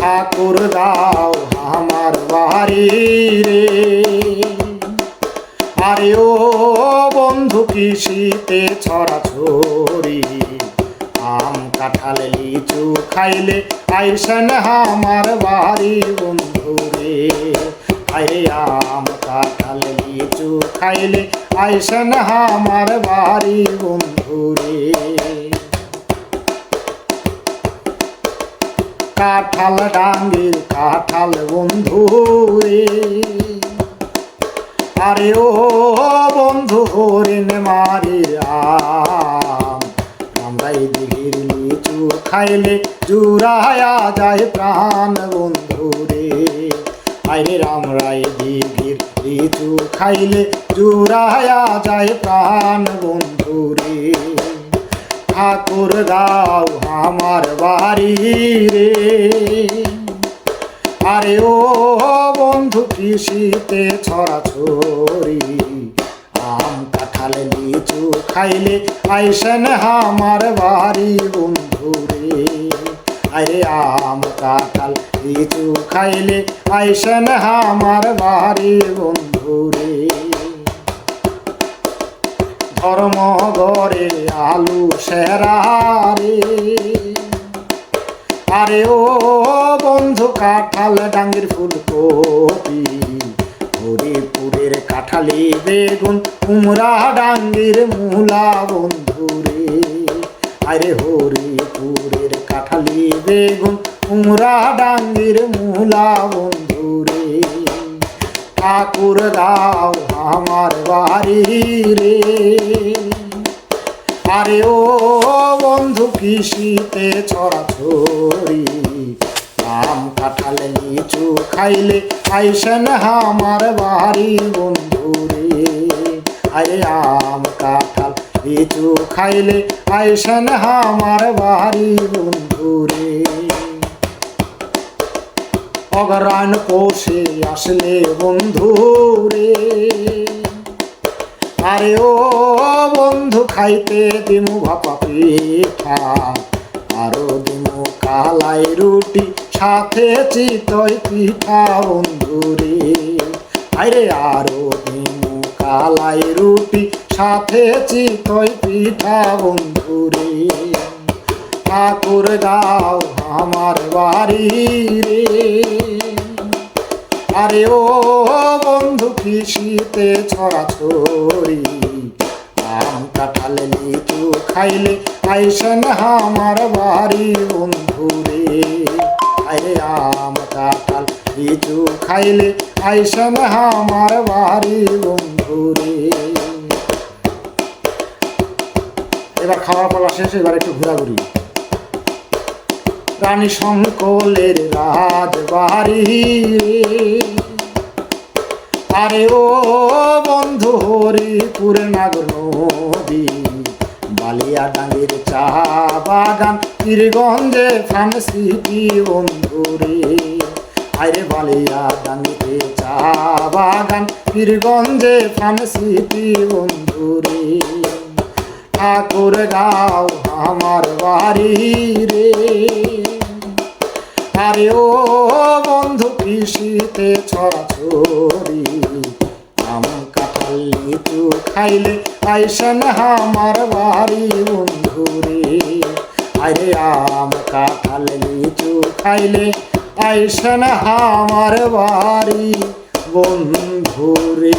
ঠাকুর দাও আমার বাড়ি রে। আরে ও বন্ধু কি শীতে ছড়া ছড়ি, আম কাঁঠাল লিচু খাইলে আইসেন আমার বাড়ি বন্ধু রে। আরে আম কাঁঠাল লিচু খাইলে আইসেন আমার বাড়ি বন্ধু রে। কাঁঠাল ডাঙ্গির কাঁঠাল বন্ধু রে। আরে ও বন্ধু হরিণ মারি আম আমরাই দিঘির লিচু খাইলে জুড়ায়া যায় প্রাণ বন্ধু রে। আরে রামরাই দিঘির লিচু খাইলে জুড়ায়া যায় প্রাণ বন্ধু রে। ঠাকুর দাও আমার বাড়ি রে। আরে ও বন্ধু কৃষিতে ছড়া ছড়ি আম কাঁঠাল লিচু খাইলে আইসেন আমার বাড়ি বন্ধু রে। আরে আম কাঁঠাল লিচু খাইলে আইসেন আমার বাড়ি বন্ধু রে। ধর্ম গড়ে আলু সেরা রে। আরে ও বন্ধু, কাঁঠাল ডাঙ্গির ফুলকপি, হরিপুরের কাঁঠালি বেগুন, কুমড়া ডাঙ্গির মূলা বন্ধু রে। আরে হরিপুরের কাঁঠালি বেগুন, কুমড়া ডাঙ্গির মূলা বন্ধু রে। ঠাকুর দাও আমার বাড়ি রে। আরে ও বন্ধু, কৃষিতে ছড়া ছড়ি আম কাঁঠাল লিচু খাইলে আইসেন আমার বাড়ি বন্ধু রে। আরে আম কাঁঠাল লিচু খাইলে আইসেন আমার বাড়ি বন্ধু রে। অগরান পোষে আসলে বন্ধু রে। আরে ও বন্ধু, খাইতে দিমু ভাপা পিঠা। আরও দিমু কালাই রুটি, সাথে চিতই পিঠা বন্ধু রে আরে আরও দিমু কালাই রুটি, সাথে চিতই পিঠা বন্ধু রে ঠাকুর গাও আমার বাড়ি রে আরে ও বন্ধু, কৃষিতে ছড়া ছড়ি আম কাঁঠাল লিচু খাইলে আইসেন আমার বাড়ি বন্ধু রে। আরে আম কাঁঠাল, লিচু খাইলে আইসেন আমার বাড়ি বন্ধু রে। এবার খাওয়া পালা শেষ, এবার একটু ঘোরাঘুরি। রানী শঙ্কলের রাজবাড়ি। আরে ও বন্ধু হরিপুরে নাগর বালিয়া ডাঙ্গির চা বাগান, পীরগঞ্জে ফার্মেসিটি বন্ধু রে আরে বালিয়া ডাঙ্গিতে চা বাগান, পীরগঞ্জে ফার্মেসিটি বন্ধু রে ঠাকুর গাও আমার বাড়ি রে। আরে ও বন্ধু কৃষিতে ছড়া ছড়ি আম কাঁঠাল লিচু খাইলে আইসেন আমার বাড়ি বন্ধু রে আরে আম কাঁঠাল লিচু খাইলে আইসেন আমার বাড়ি বন্ধু রে